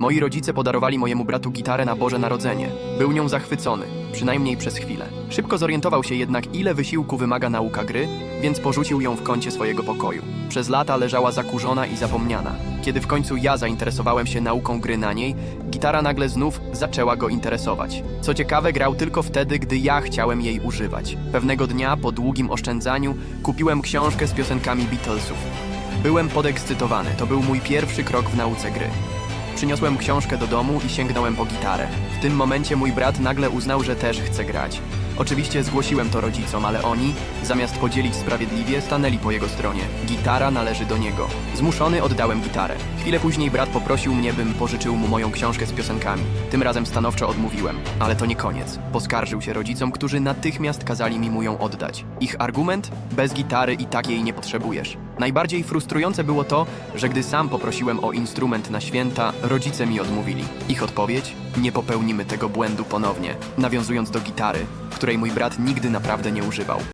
Moi rodzice podarowali mojemu bratu gitarę na Boże Narodzenie. Był nią zachwycony, przynajmniej przez chwilę. Szybko zorientował się jednak, ile wysiłku wymaga nauka gry, więc porzucił ją w kącie swojego pokoju. Przez lata leżała zakurzona i zapomniana. Kiedy w końcu ja zainteresowałem się nauką gry na niej, gitara nagle znów zaczęła go interesować. Co ciekawe, grał tylko wtedy, gdy ja chciałem jej używać. Pewnego dnia, po długim oszczędzaniu, kupiłem książkę z piosenkami Beatlesów. Byłem podekscytowany, to był mój pierwszy krok w nauce gry. Przyniosłem książkę do domu i sięgnąłem po gitarę. W tym momencie mój brat nagle uznał, że też chce grać. Oczywiście zgłosiłem to rodzicom, ale oni, zamiast podzielić sprawiedliwie, stanęli po jego stronie. Gitara należy do niego. Zmuszony oddałem gitarę. Chwilę później brat poprosił mnie, bym pożyczył mu moją książkę z piosenkami. Tym razem stanowczo odmówiłem. Ale to nie koniec. Poskarżył się rodzicom, którzy natychmiast kazali mi mu ją oddać. Ich argument? Bez gitary i tak jej nie potrzebujesz. Najbardziej frustrujące było to, że gdy sam poprosiłem o instrument na święta, rodzice mi odmówili. Ich odpowiedź? Nie popełnimy tego błędu ponownie, nawiązując do gitary, której mój brat nigdy naprawdę nie używał.